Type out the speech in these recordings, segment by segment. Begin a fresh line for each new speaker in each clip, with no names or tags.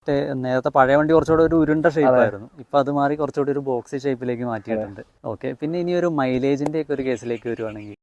മറ്റേ നേരത്തെ പഴയ വണ്ടി കുറച്ചുകൂടെ ഒരു ഉരുണ്ട ഷേപ്പ് ആയിരുന്നു. ഇപ്പൊ അത് മാറി കുറച്ചുകൂടി ഒരു ബോക്സ് ഷേപ്പിലേക്ക് മാറ്റിയിട്ടുണ്ട്. ഓക്കെ പിന്നെ ഇനി ഒരു മൈലേജിന്റെ ഒക്കെ ഒരു കേസിലേക്ക് വരുവാണെങ്കിൽ.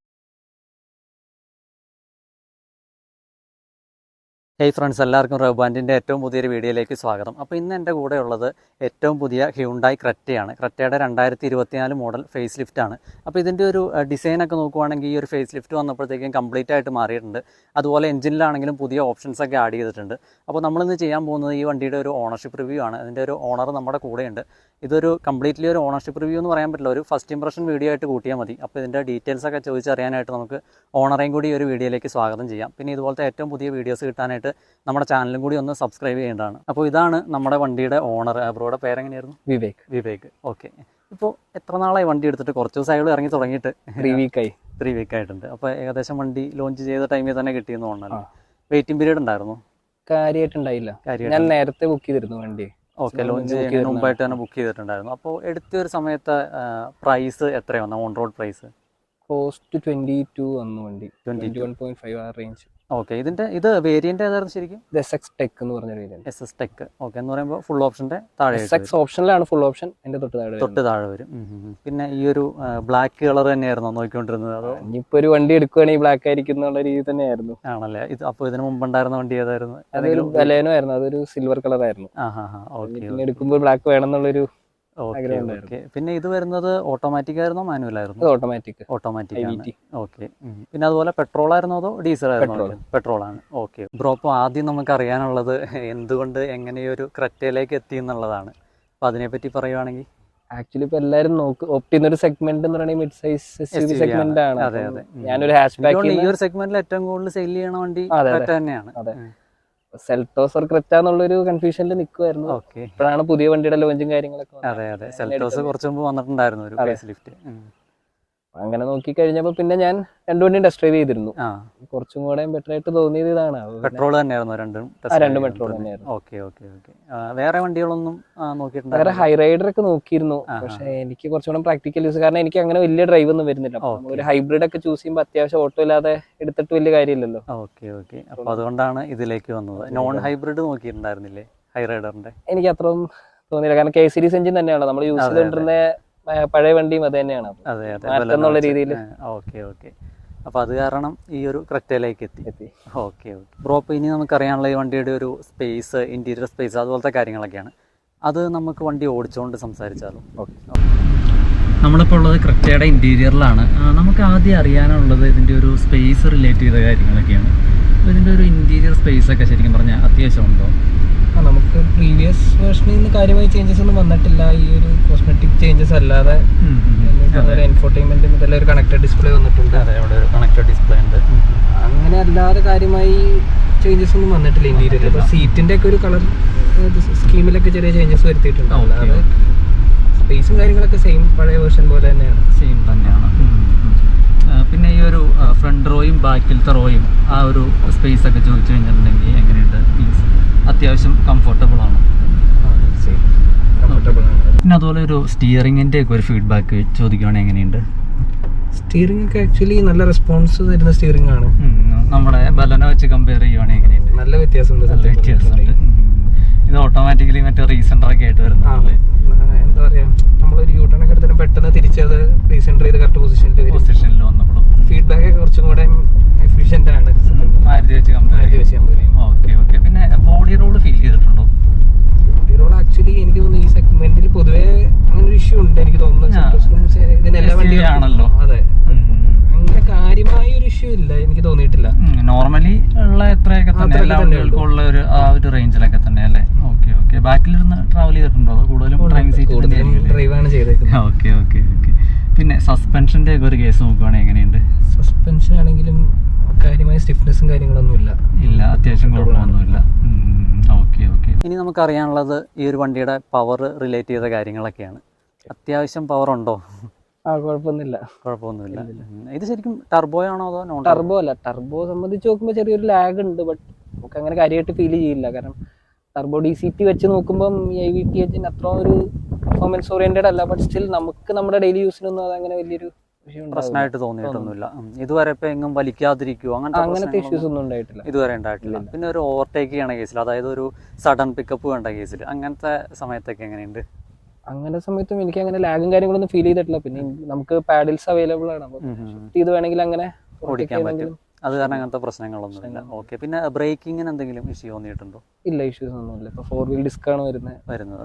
ഹേയ് ഫ്രണ്ട്സ് എല്ലാവർക്കും റബ്ബാൻഡിന്റെ ഏറ്റവും പുതിയൊരു വീഡിയോയിലേക്ക് സ്വാഗതം. അപ്പോൾ ഇന്ന് എന്റെ കൂടെ ഉള്ളത് ഏറ്റവും പുതിയ ഹ്യൂണ്ടായി ക്രെറ്റയാണ് ക്രെറ്റയുടെ രണ്ടായിരത്തി ഇരുപത്തിനാല് മോഡൽ ഫേസ് ലിഫ്റ്റ് ആണ്. അപ്പോൾ ഇതിന്റെ ഒരു ഡിസൈനൊക്കെ നോക്കുവാണെങ്കിൽ ഈ ഒരു ഫേസ് ലിഫ്റ്റ് വന്നപ്പോഴത്തേക്കും കംപ്ലീറ്റ് ആയിട്ട് മാറിയിട്ടുണ്ട്. അതുപോലെ എഞ്ചിനിലാണെങ്കിലും പുതിയ ഓപ്ഷൻസ് ഒക്കെ ആഡ് ചെയ്തിട്ടുണ്ട്. അപ്പോൾ നമ്മളിന്ന് ചെയ്യാൻ പോകുന്നത് ഈ വണ്ടിയുടെ ഒരു ഓണർഷിപ്പ് റിവ്യൂ ആണ്. അതിന്റെ ഒരു ഓണർ നമ്മുടെ കൂടെയുണ്ട്. ഇതൊരു കംപ്ലീറ്റ്ലി ഒരു ഓണർഷിപ്പ് റിവ്യൂ എന്ന് പറയാൻ പറ്റില്ല. ഒരു ഫസ്റ്റ് ഇംപ്രഷൻ വീഡിയോ ആയിട്ട് കൂട്ടിയാൽ മതി. അപ്പോൾ ഇതിന്റെ ഡീറ്റെയിൽസ് ഒക്കെ ചോദിച്ചറിയാനായിട്ട് നമുക്ക് ഓണറേയും കൂടി ഒരു വീഡിയോയിലേക്ക് സ്വാഗതം ചെയ്യാം. പിന്നെ ഇതുപോലത്തെ ഏറ്റവും പുതിയ വീഡിയോസ് കിട്ടാനായിട്ട് നമ്മുടെ ചാനലും കൂടി ഒന്ന് സബ്സ്ക്രൈബ് ചെയ്യേണ്ടതാണ്. അപ്പോൾ ഇതാണ് നമ്മുടെ വണ്ടിയുടെ ഓണർ ബ്രോയുടെ പേരെങ്ങനെയായിരുന്നു?
വിവേക്.
വിവേക്. ഓക്കെ ഇപ്പോൾ എത്ര നാളായി വണ്ടി എടുത്തിട്ട്? കുറച്ച് ദിവസമായിട്ട് ഇറങ്ങി തുടങ്ങിയിട്ട്.
ത്രീ വീക്കായി
ത്രീ വീക്ക് ആയിട്ടുണ്ട്. അപ്പോൾ ഏകദേശം വണ്ടി ലോഞ്ച് ചെയ്ത ടൈമിൽ തന്നെ കിട്ടിയെന്ന് തോന്നുന്നല്ലോ.
ആ.
വെയിറ്റിംഗ് പീരീഡ് ഉണ്ടായിരുന്നു?
കാര്യമായിട്ടുണ്ടായില്ല ഞാൻ നേരത്തെ ബുക്ക് ചെയ്തിരുന്നു വണ്ടി.
ഓക്കെ ലോഞ്ച് ചെയ്യുന്നതിന് മുമ്പായിട്ട് തന്നെ ബുക്ക് ചെയ്തിട്ടുണ്ടായിരുന്നു. അപ്പോൾ എടുത്ത ഒരു സമയത്ത് പ്രൈസ് എത്രയാണ് on road price
cost twenty two വന്നു വണ്ടി.
22.
ട്വന്റി വൺ പോയിന്റ് ഫൈവ് ആ റേഞ്ച്
ഓക്കെ ഇതിന്റെ ഇത് വേരിയന്റ് ഏതായിരുന്നു ശരിക്കും?
എസ് എക്സ് ടെക് എന്ന് പറഞ്ഞ variant
S S tech okay എന്ന് പറയുമ്പോൾ ഫുൾ ഓപ്ഷന്റെ താഴെ
എസ് എക്സ് ഓപ്ഷനിലാണ് ഫുൾ ഓപ്ഷൻ എന്റെ തൊട്ട് താഴെ
തൊട്ട് താഴെ വരും. പിന്നെ ഈ ഒരു ബ്ലാക്ക് കളർ തന്നെയായിരുന്നു നോക്കിക്കൊണ്ടിരുന്നത്? അതോ
ഇനിയിപ്പോ ഒരു വണ്ടി എടുക്കുകയാണെങ്കിൽ ബ്ലാക്ക് ആയിരിക്കും എന്നുള്ള രീതി തന്നെയായിരുന്നു.
ആണല്ലേ? ഇത് അപ്പോൾ ഇതിന് മുമ്പ് ഉണ്ടായിരുന്ന വണ്ടി ഏതായിരുന്നു?
അതൊരു ബലേനോ ആയിരുന്നു അതൊരു സിൽവർ കളർ ആയിരുന്നു. എടുക്കുമ്പോൾ ബ്ലാക്ക് വേണം എന്നുള്ളൊരു
പിന്നെ ഇത് വരുന്നത് ഓട്ടോമാറ്റിക് ആയിരുന്നോ മാനുവൽ ആയിരുന്നു?
ഓട്ടോമാറ്റിക്
ഓട്ടോമാറ്റിക് ആണ്. ഓക്കെ. പിന്നെ അതുപോലെ പെട്രോൾ ആയിരുന്നോ അതോ ഡീസൽ ആയിരുന്നോ പെട്രോൾ ആണ്. ഓക്കെ. ബ്രോ അപ്പോൾ ആദ്യം നമുക്ക് അറിയാനുള്ളത് എന്തുകൊണ്ട് എങ്ങനെയൊരു ക്രറ്റയിലേക്ക് എത്തി എന്നുള്ളതാണ്. അപ്പോൾ അതിനെപ്പറ്റി പറയുവാണെങ്കിൽ
ആക്ച്വലി ഇപ്പൊ എല്ലാരും നോക്ക് ഓപ്റ്റ് ചെയ്യുന്ന ഒരു സെഗ്മെന്റ് എന്ന് പറയുന്നത് മിഡ് സൈസ് സെഗ്മെന്റ് ആണ്.
അതെ, അതെ. ഉം.
ഞാനൊരു ഹാഷ് ബാക്ക്
ഈ ഒരു സെഗ്മെന്റിൽ ഏറ്റവും കൂടുതൽ സെയിൽ ചെയ്യണ വണ്ടി തന്നെയാണ്.
അതെ. സെൽട്ടോസ് ഓർ ക്രെറ്റ എന്നുള്ളൊരു കൺഫ്യൂഷനിൽ നിൽക്കുമായിരുന്നു ഇപ്പോഴാണ് പുതിയ വണ്ടിയുടെ ലോഞ്ചും കാര്യങ്ങളൊക്കെ
അതെ അതെ.
സെൽട്ടോസ്.
കുറച്ച് മുമ്പ് വന്നിട്ടുണ്ടായിരുന്നു ഒരു ലിഫ്റ്റ്
അങ്ങനെ നോക്കി കഴിഞ്ഞപ്പോ പിന്നെ ഞാൻ രണ്ടു വണ്ടിയും ടെസ്റ്റ് ഡ്രൈവ് ചെയ്തിരുന്നു. കുറച്ചും കൂടെ ബെറ്റർ ആയിട്ട് തോന്നിയത് ഇതാണ്.
പെട്രോൾ തന്നെയായിരുന്നു രണ്ടും
രണ്ടും പെട്രോൾ തന്നെയായിരുന്നു.
ഓക്കെ ഓക്കെ ഓക്കെ വേറെ വണ്ടികളൊന്നും നോക്കിയിട്ടുണ്ട്
വേറെ
ഹൈറൈഡർ
ഹൈ റൈഡർ ഒക്കെ നോക്കിയിരുന്നു. പക്ഷെ എനിക്ക് കുറച്ചുകൂടെ പ്രാക്ടിക്കൽ യൂസ് കാരണം എനിക്ക് അങ്ങനെ വലിയ ഡ്രൈവ് ഒന്നും വരുന്നില്ല. ഒരു ഹൈബ്രിഡ് ഒക്കെ ചൂസ് ചെയ്യുമ്പോൾ അത്യാവശ്യം ഓട്ടോ ഇല്ലാതെ എടുത്തിട്ട് വലിയ കാര്യമില്ലല്ലോ.
ഓക്കെ ഓക്കെ അപ്പൊ അതുകൊണ്ടാണ് ഇതിലേക്ക് വന്നത്. നോൺ ഹൈബ്രിഡ് നോക്കിയിട്ടുണ്ടായിരുന്നില്ലേ ഹൈ റൈഡറിന്റെ
എനിക്ക് അത്രയും തോന്നിയില്ല. കാരണം കെ സീരീസ് എഞ്ചിൻ തന്നെയാണ് നമ്മൾ യൂസ് ചെയ്തുകൊണ്ടിരുന്ന പഴയ വണ്ടിയും അത് തന്നെയാണ്
അതെ. അതെ
രീതിയിൽ.
Okay okay. അപ്പൊ അത് കാരണം ഈ ഒരു ക്രെറ്റയിലേക്ക് എത്തി.
എത്തി.
Okay okay. ബ്രോ അപ്പോൾ ഇനി നമുക്കറിയാനുള്ള ഈ വണ്ടിയുടെ ഒരു സ്പേസ് ഇന്റീരിയർ സ്പേസ് അതുപോലത്തെ കാര്യങ്ങളൊക്കെയാണ്. അത് നമുക്ക് വണ്ടി ഓടിച്ചുകൊണ്ട് സംസാരിച്ചാലും?
ഓക്കെ.
നമ്മളിപ്പോൾ ഉള്ളത് ക്രെറ്റയുടെ ഇന്റീരിയറിലാണ്. നമുക്ക് ആദ്യം അറിയാനുള്ളത് ഇതിന്റെ ഒരു സ്പേസ് റിലേറ്റ് ചെയ്ത കാര്യങ്ങളൊക്കെയാണ്. അപ്പോൾ ഇതിന്റെ ഒരു ഇന്റീരിയർ സ്പേസ് ഒക്കെ ശരിക്കും പറഞ്ഞാൽ അത്യാവശ്യമുണ്ടോ?
നമുക്ക് പ്രീവിയസ് വേർഷനിൽ നിന്ന് കാര്യമായി ചേഞ്ചസ് ഒന്നും വന്നിട്ടില്ല. ഈ ഒരു കോസ്മെറ്റിക് ചേഞ്ചസ് അല്ലാതെ എൻഫോർടൈൻമെന്റ് മുതൽ ഒരു കണക്റ്റഡ് ഡിസ്പ്ലേ വന്നിട്ടുണ്ട്.
അതെ അവിടെ ഒരു കണക്റ്റഡ് ഡിസ്പ്ലേ ഉണ്ട്.
അങ്ങനെ അല്ലാതെ കാര്യമായി ചേഞ്ചസ് ഒന്നും വന്നിട്ടില്ല ഇന്റീരിയർ അപ്പോൾ സീറ്റിന്റെ ഒക്കെ ഒരു കളർ സ്കീമിലൊക്കെ ചെറിയ ചേഞ്ചസ് വരുത്തിയിട്ടുണ്ട്. അല്ലാതെ സ്പേസും കാര്യങ്ങളൊക്കെ സെയിം പഴയ വേർഷൻ പോലെ തന്നെയാണ്.
സെയിം തന്നെയാണ്. പിന്നെ ഈ ഒരു ഫ്രണ്ട് റോയും ബാക്കിലത്തെ റോയും ആ ഒരു സ്പേസ് ഒക്കെ ചോദിച്ചു കഴിഞ്ഞിട്ടുണ്ടെങ്കിൽ മീൻസ് അത്യാവശ്യം കംഫർട്ടബിൾ ആണ്. പിന്നെ അതുപോലെ ഒരു സ്റ്റിയറിങ്ങിന്റെ ഒക്കെ ഒരു ഫീഡ്ബാക്ക് ചോദിക്കുകയാണെങ്കിൽ എങ്ങനെയുണ്ട്?
സ്റ്റിയറിംഗ് ഒക്കെ ആക്ച്വലി നല്ല റെസ്പോൺസ് തരുന്ന സ്റ്റിയറിംഗ് ആണ്.
നമ്മുടെ ബലന വെച്ച് കമ്പയർ ചെയ്യുവാണെങ്കിൽ എങ്ങനെയുണ്ട്?
നല്ല വ്യത്യാസമുണ്ട്
നല്ല വ്യത്യാസമുണ്ട്. ഇത് ഓട്ടോമാറ്റിക്കലി മറ്റേ റീസെന്റർ ഒക്കെ ആയിട്ട് വരുന്നതല്ലേ
എന്താ പറയാ നമ്മളൊരു യൂട്ടേൺ ഒക്കെ എടുത്തിട്ട് പെട്ടെന്ന് തിരിച്ചത് റീസെന്റർ ചെയ്ത് കറക്റ്റ് പൊസിഷനിൽ
പൊസിഷനിൽ വന്നപ്പോഴും
ഫീഡ്ബാക്ക് കുറച്ചും കൂടെ എഫിഷ്യന്റ് ആണ്
മാരുതി വെച്ച് കമ്പയർ
മാരുതി വെച്ച് compare ചെയ്യുമ്പോൾ.
ഓക്കെ ഓക്കെ പിന്നെ ബോഡി റോൾ ഫീൽ ചെയ്തിട്ടുണ്ടോ
റോൾ ആക്ച്വലി എനിക്ക് തോന്നുന്നു ഈ സെഗ്മെന്റിൽ പൊതുവേ അങ്ങനെ ഒരു ഇഷ്യൂ ഉണ്ട് എനിക്ക് തോന്നുന്നു
ആ.
Seltos ഉം സെ- ഇതിനെല്ലാ
SUV
വണ്ടികൾക്കും-
ആണല്ലോ.
അതെ. അങ്ങനെ കാര്യമായ ഒരു ഇഷ്യൂ ഇല്ല എനിക്ക് തോന്നിയിട്ടില്ല.
നോർമലി ഉള്ള എത്രയൊക്കെ തന്നെ എല്ലാ
തന്നെ
വണ്ടികൾക്കും ഉള്ള ഒരു ആ ഒരു റേഞ്ചിലൊക്കെ തന്നെ അല്ലേ? ഓക്കെ ഓക്കെ ബാക്കിലിരുന്ന് ട്രാവൽ ചെയ്തിട്ടുണ്ടോ? അതോ കൂടുതലും ഡ്രൈവിംഗ് സീറ്റ്
ഡ്രൈവാണ് ഡ്രൈവ് ആണ് ചെയ്തേക്കുന്നത്.
ഓക്കെ ഓക്കെ ഓക്കെ പിന്നെ സസ്പെൻഷന്റെ ഒക്കെ ഒരു കേസ് നോക്കുവാണെങ്കിൽ എങ്ങനെയുണ്ട്?
സസ്പെൻഷൻ ആണെങ്കിലും കാര്യമായ സ്റ്റിഫ്നെസ്സും കാര്യങ്ങളൊന്നും ഇല്ല.
ഇല്ല അത്യാവശ്യം കുഴപ്പമൊന്നുമില്ല. ഓക്കെ ഓക്കെ ഇനി നമുക്ക് അറിയാനുള്ളത് ഈ ഒരു വണ്ടിയുടെ പവർ റിലേറ്റ് ചെയ്ത കാര്യങ്ങളൊക്കെയാണ്. അത്യാവശ്യം പവർ ഉണ്ടോ?
ആ കുഴപ്പമൊന്നുമില്ല.
കുഴപ്പമൊന്നുമില്ല. ഇത് ശരിക്കും ടർബോ ആണോ അതോ നോൺ
ടർബോ അല്ല. ടർബോ സംബന്ധിച്ച് നോക്കുമ്പോൾ ചെറിയൊരു ലാഗ് ഉണ്ട് ബട്ട് നമുക്ക് അങ്ങനെ കാര്യമായിട്ട് ഫീൽ ചെയ്യില്ല. കാരണം ടർബോ ഡി സി ടി വെച്ച് നോക്കുമ്പം ഈ ഐ വി ടി എച്ചിന് അത്ര ഒരു പെർഫോമൻസ് ഓറിയന്റഡ് അല്ല ബട്ട് സ്റ്റിൽ നമുക്ക് നമ്മുടെ ഡെയിലി യൂസിനൊന്നും അത് അങ്ങനെ വലിയൊരു
പ്രശ്നമായിട്ട് തോന്നിയിട്ടൊന്നുമില്ല. ഇതുവരെ ഇപ്പൊ എങ്ങും വലിക്കാതിരിക്കുവോ? അങ്ങനത്തെ
അങ്ങനത്തെ ഇഷ്യൂസ് ഒന്നും ഉണ്ടായിട്ടില്ല.
ഇതുവരെ ഉണ്ടായിട്ടില്ല. പിന്നെ ഒരു ഓവർടേക്ക് ചെയ്യണ കേസിൽ അതായത് ഒരു സഡൻ പിക്കപ്പ് വേണ്ട കേസിൽ അങ്ങനത്തെ സമയത്തൊക്കെ എങ്ങനെയുണ്ട്?
അങ്ങനെ സമയത്തും എനിക്ക് അങ്ങനെ ലാഗും കാര്യങ്ങളൊന്നും ഫീൽ ചെയ്തിട്ടില്ല. പിന്നെ നമുക്ക് പാഡിൽസ് അവൈലബിൾ ആണ്.
ഉം ഉം.
ചെയ്ത് വേണമെങ്കിൽ അങ്ങനെ
ഓടിക്കാൻ പറ്റും. അത് കാരണം അങ്ങനത്തെ പ്രശ്നങ്ങളൊന്നും ഇല്ല. ഓക്കെ പിന്നെ ബ്രേക്കിങ്ങിന് എന്തെങ്കിലും ഇഷ്യൂ തോന്നിയിട്ടുണ്ടോ?
ഇല്ല ഇഷ്യൂസ് ഒന്നുമില്ല. ഇപ്പൊ ഫോർ വീൽ ഡിസ്ക് ആണ് വരുന്നത്.
വരുന്നത്.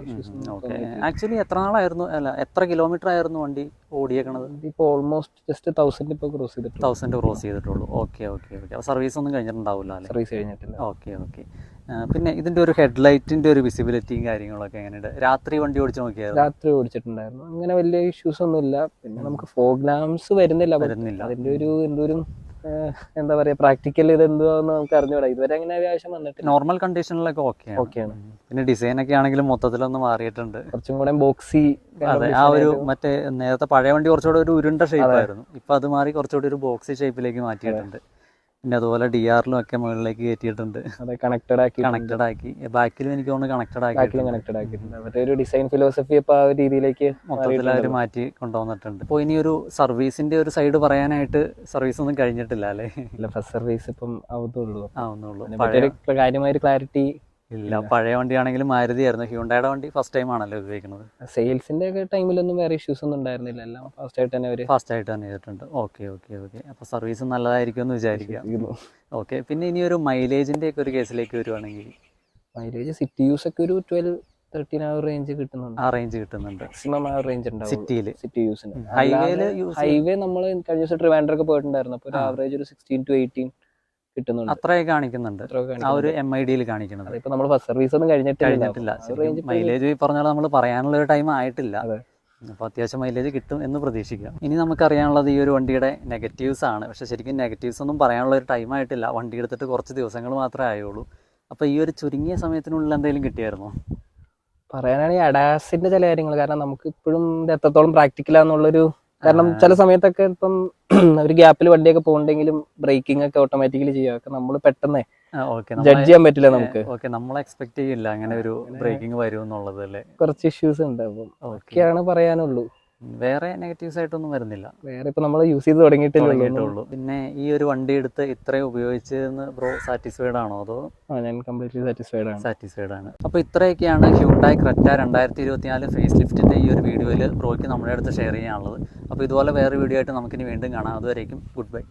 ഓക്കെ ആക്ച്വലി എത്ര നാളായിരുന്നു? അല്ല എത്ര കിലോമീറ്റർ ആയിരുന്നു വണ്ടി ഓടിയേക്കണത്?
ഇപ്പൊ ഓൾമോസ്റ്റ് ജസ്റ്റ് തൗസൻഡ് ഇപ്പൊ ക്രോസ് ചെയ്തിട്ടുണ്ട്
തൗസൻഡ് ക്രോസ് ചെയ്തിട്ടുള്ളൂ. ഓക്കെ ഓക്കെ ഓക്കെ അപ്പോൾ സർവീസ് ഒന്നും കഴിഞ്ഞിട്ടുണ്ടാവില്ല
സർവീസ് കഴിഞ്ഞിട്ടില്ല.
ഓക്കെ ഓക്കെ പിന്നെ ഇതിന്റെ ഒരു ഹെഡ്ലൈറ്റിന്റെ ഒരു വിസിബിലിറ്റിയും കാര്യങ്ങളൊക്കെ എങ്ങനെയുണ്ട്? രാത്രി വണ്ടി ഓടിച്ചു നോക്കിയാൽ
രാത്രി ഓടിച്ചിട്ടുണ്ടായിരുന്നു. അങ്ങനെ വലിയ ഇഷ്യൂസ് ഒന്നും ഇല്ല പിന്നെ നമുക്ക് ഫോഗ് ലാംസ് വരുന്നില്ല
വരുന്നില്ല.
അതിന്റെ ഒരു എന്തോരും എന്താ പറയാ പ്രാക്ടിക്കൽ ഇത് എന്തുവാന്ന് നമുക്ക് അറിഞ്ഞുകൂടാ ഇതുവരെ അങ്ങനെ ആവശ്യം വന്നിട്ട്
നോർമൽ കണ്ടീഷനിലൊക്കെ ഓക്കെ
ആണ്.
പിന്നെ ഡിസൈൻ ഒക്കെ ആണെങ്കിലും മൊത്തത്തിലൊന്ന് മാറിയിട്ടുണ്ട്.
കുറച്ചും കൂടെ ബോക്സി
അതെ ആ ഒരു മറ്റേ നേരത്തെ പഴയ വണ്ടി കുറച്ചുകൂടെ ഒരു ഉരുണ്ട ഷേപ്പ് ആയിരുന്നു. ഇപ്പൊ അത് മാറി കുറച്ചുകൂടി ഒരു ബോക്സി ഷേപ്പിലേക്ക് മാറ്റിയിട്ടുണ്ട്. പിന്നെ അതുപോലെ ഡി ആറിലും ഒക്കെ മുകളിലേക്ക് കയറ്റിയിട്ടുണ്ട്
അതെ കണക്റ്റഡ് ആക്കി
കണക്റ്റഡ് ആക്കി. ബാക്കിലും എനിക്ക് തോന്നുന്നു കണക്റ്റഡ് ആക്കി
ബാക്കിലും കണക്റ്റഡ് ആക്കിയിട്ടുണ്ട് അവരുടെ ഒരു ഡിസൈൻ ഫിലോസഫി ഇപ്പൊ ആ ഒരു രീതിയിലേക്ക്
മൊത്തത്തിൽ അവർ മാറ്റി കൊണ്ടുവന്നിട്ടുണ്ട്. അപ്പോൾ ഇനി ഒരു സർവീസിന്റെ ഒരു സൈഡ് പറയാനായിട്ട് സർവീസ് ഒന്നും കഴിഞ്ഞിട്ടില്ല അല്ലേ?
ഫസ്റ്റ് സർവീസ് ഇപ്പം ആവത്തുള്ളൂ
ആവുന്നുള്ളൂ.
കാര്യമായ ഒരു ക്ലാരിറ്റി
ഇല്ല. പഴയ വണ്ടിയാണെങ്കിലും മാരുതി ആയിരുന്നു. ഹ്യൂണ്ടായുടെ വണ്ടി ഫസ്റ്റ് ടൈം ആണല്ലോ ഉപയോഗിക്കുന്നത്.
സെയിൽസിന്റെ ഒക്കെ ടൈമിലൊന്നും വേറെ ഇഷ്യൂസ് ഒന്നും ഉണ്ടായിരുന്നില്ല. എല്ലാം ഫാസ്റ്റ് ആയിട്ട് തന്നെ ഒരു
ഫാസ്റ്റ് ആയിട്ട് തന്നെ ചെയ്തിട്ടുണ്ട്. ഓക്കെ ഓക്കെ ഓക്കെ അപ്പോൾ സർവീസ് നല്ലതായിരിക്കും എന്ന് വിചാരിക്കാം ഓക്കെ പിന്നെ ഇനി ഒരു മൈലേജിന്റെ ഒക്കെ ഒരു കേസിലേക്ക് വരുവാണെങ്കിൽ?
മൈലേജ് സിറ്റി യൂസ് ഒക്കെ ഒരു ട്വൽവ് തേർട്ടീൻ ആ റേഞ്ച് കിട്ടുന്നുണ്ട്.
ആ റേഞ്ച് കിട്ടുന്നുണ്ട്.
മാക്സിമം ആ റേഞ്ച് ഉണ്ടാവും
സിറ്റിയിൽ
സിറ്റി യൂസിന്
ഹൈവേയിൽ
ഹൈവേ നമ്മൾ കഴിഞ്ഞ ദിവസം ട്രിവാൻഡ്രൊക്കെ പോയിട്ടുണ്ടായിരുന്നു. അപ്പോൾ ഒരു ആവറേജ് ഒരു സിക്സ്റ്റീൻ ടു എയ്റ്റീൻ കിട്ടുന്നുണ്ട്.
അത്രേ കാണിക്കുന്നുണ്ട്. ആ ഒരു എം ഐ ഡിയിൽ കാണിക്കുന്നത്.
ഇപ്പൊ നമ്മൾ ഫസ്റ്റ് സർവീസ് ഒന്നും കഴിഞ്ഞിട്ടില്ല.
മൈലേജ് പറഞ്ഞാൽ നമ്മൾ പറയാനുള്ള ഒരു ടൈം ആയിട്ടില്ല.
അപ്പൊ
അപ്പോൾ അത്യാവശ്യം മൈലേജ് കിട്ടും എന്ന് പ്രതീക്ഷിക്കാം ഇനി നമുക്കറിയാനുള്ളത് ഈ ഒരു വണ്ടിയുടെ നെഗറ്റീവ്സ് ആണ്. പക്ഷേ ശരിക്കും നെഗറ്റീവ്സ് ഒന്നും പറയാനുള്ള ഒരു ടൈം ആയിട്ടില്ല. വണ്ടി എടുത്തിട്ട് കുറച്ച് ദിവസങ്ങൾ മാത്രമേ ആയുള്ളൂ. അപ്പോൾ ഈ ഒരു ചുരുങ്ങിയ സമയത്തിനുള്ളിൽ എന്തെങ്കിലും കിട്ടിയായിരുന്നോ?
പറയാനാണെങ്കിൽ അഡാസിന്റെ ചില കാര്യങ്ങൾ. കാരണം നമുക്ക് ഇപ്പോഴും എത്രത്തോളം പ്രാക്ടിക്കലാന്നുള്ളൊരു കാരണം ചില സമയത്തൊക്കെ ഇപ്പം ഒരു ഗ്യാപ്പിൽ വണ്ടിയൊക്കെ പോകണ്ടെങ്കിലും ബ്രേക്കിംഗ് ഒക്കെ ഓട്ടോമാറ്റിക്കലി ചെയ്യുക. നമ്മൾ പെട്ടെന്ന് ജഡ്ജ് ചെയ്യാൻ പറ്റില്ല നമുക്ക്.
ഓക്കെ നമ്മൾ എക്സ്പെക്ട് ചെയ്യില്ല. അങ്ങനെ ഒരു ബ്രേക്കിംഗ് വരും എന്നുള്ളത് അല്ലേ?
കുറച്ച് ഇഷ്യൂസ് ഉണ്ട് അപ്പം ഒക്കെയാണ് പറയാനുള്ളൂ.
വേറെ നെഗറ്റീവ്സ് ആയിട്ടൊന്നും വരുന്നില്ല.
വേറെ ഇപ്പൊ നമ്മൾ യൂസ് ചെയ്ത്
തുടങ്ങിയിട്ടുള്ളൂ പിന്നെ ഈ ഒരു വണ്ടി എടുത്ത് ഇത്രയും ഉപയോഗിച്ചതെന്ന് ബ്രോ സാറ്റിസ്ഫൈഡ് ആണോ അതോ?
ഞാൻ കംപ്ലീറ്റ്ലി സാറ്റിസ്ഫൈഡ് ആണ്.
സാറ്റിസ്ഫൈഡ് ആണ്. അപ്പൊ ഇത്രയൊക്കെയാണ് ഹ്യൂണ്ടായി ക്രെറ്റ രണ്ടായിരത്തി ഇരുപത്തിനാല് ഫേസ് ലിഫ്റ്റിന്റെ ഈ ഒരു വീഡിയോയിൽ ബ്രോയ്ക്ക് നമ്മുടെ അടുത്ത് ഷെയർ ചെയ്യാനുള്ളത്. അപ്പോൾ ഇതുപോലെ വേറെ വീഡിയോ ആയിട്ട് നമുക്കിനി വീണ്ടും കാണാം. അതുവരേക്കും ഗുഡ് ബൈ